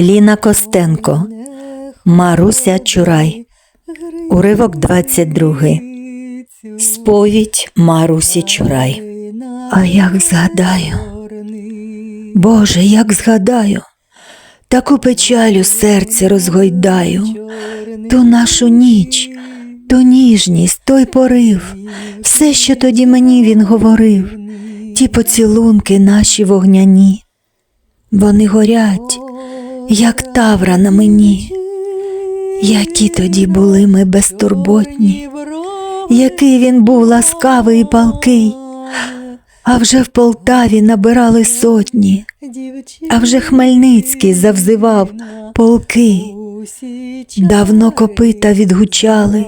Ліна Костенко, Маруся Чурай, уривок 22. Сповідь Марусі Чурай. А як згадаю, Боже, як згадаю, таку печалю серце розгойдаю, ту нашу ніч, ту ніжність, той порив, все, що тоді мені він говорив, ті поцілунки наші вогняні, вони горять, як тавра на мені, які тоді були ми безтурботні, який він був ласкавий і палкий, а вже в Полтаві набирали сотні, а вже Хмельницький завзивав полки. Давно копита відгучали,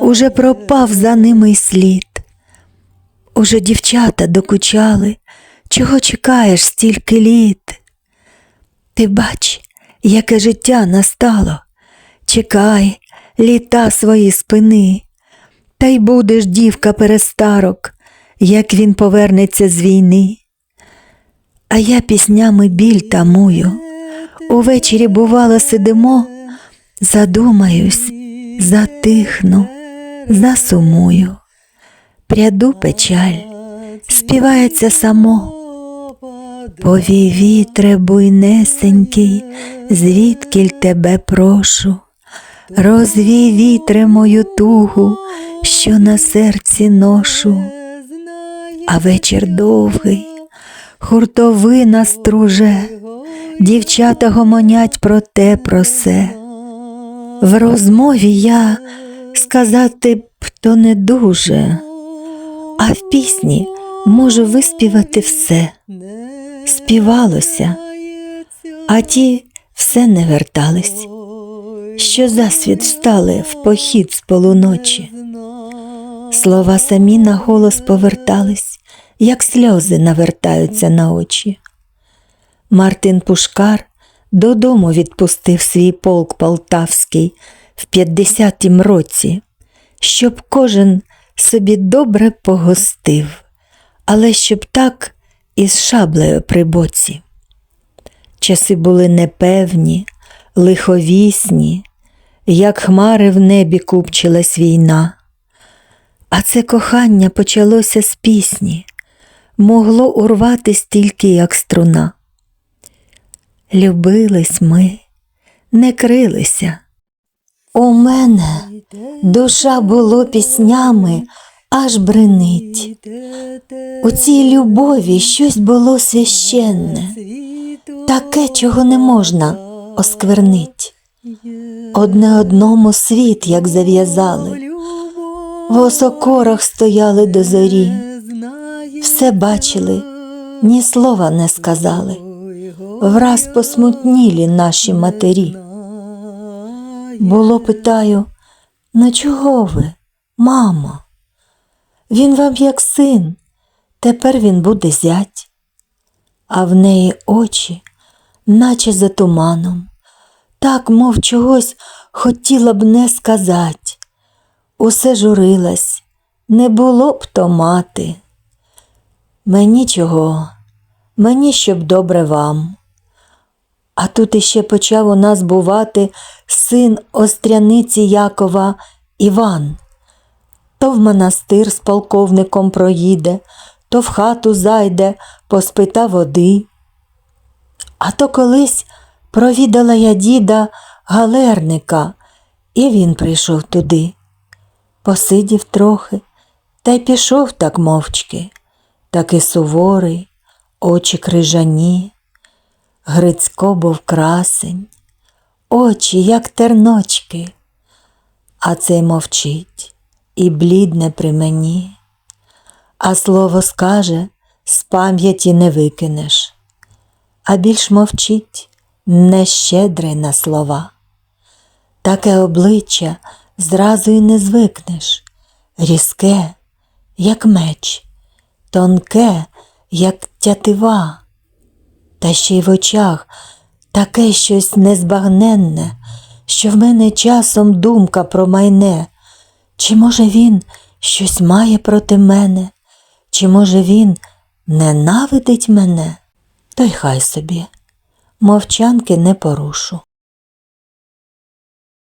уже пропав за ними й слід. Уже дівчата докучали, чого чекаєш стільки літ? Ти бач, яке життя настало, чекай, літа свої спини, та й будеш, дівка, перестарок, як він повернеться з війни. А я піснями біль тамую, увечері, бувало, сидимо, задумаюсь, затихну, засумую, пряду печаль, співається само. Повій вітре буйнесенький, звідкіль тебе прошу, розвій вітре мою тугу, що на серці ношу, а вечір довгий, хуртовина струже, дівчата гомонять про те, про се. В розмові я сказати б то не дуже, а в пісні можу виспівати все співалося, а ті все не вертались, що засвіт встали в похід з полуночі. Слова самі на голос повертались, як сльози навертаються на очі. Мартин Пушкар додому відпустив свій полк полтавський в 50-тім році, щоб кожен собі добре погостив, але щоб так із шаблею при боці. Часи були непевні, лиховісні, як хмари в небі купчилась війна. А це кохання почалося з пісні, могло урватись тільки як струна. Любились ми, не крилися. У мене душа було піснями, аж бренить. У цій любові щось було священне, таке, чого не можна осквернить. Одне одному світ, як зав'язали, в осокорах стояли до зорі, все бачили, ні слова не сказали, враз посмутнілі наші матері. Було, питаю, ну чого ви, мамо? Він вам як син, тепер він буде зять, а в неї очі, наче за туманом, так, мов чогось хотіла б не сказать. Усе журилась, не було б то мати. Мені чого, мені щоб добре вам. А тут іще почав у нас бувати син остряниці Якова Іван. То в монастир з полковником проїде, то в хату зайде, поспита води. А то колись провідала я діда галерника, і він прийшов туди. Посидів трохи, та й пішов так мовчки, таки суворий, очі крижані. Грицько був красень, очі, як терночки, а цей мовчить і блідне при мені, а слово скаже, з пам'яті не викинеш, а більш мовчить нещедрий на слова. Таке обличчя зразу й не звикнеш, різке, як меч, тонке, як тятива та ще й в очах таке щось незбагненне, що в мене часом думка промайне, чи, може, він щось має проти мене, чи, може, він ненавидить мене, то й хай собі. мовчанки не порушу.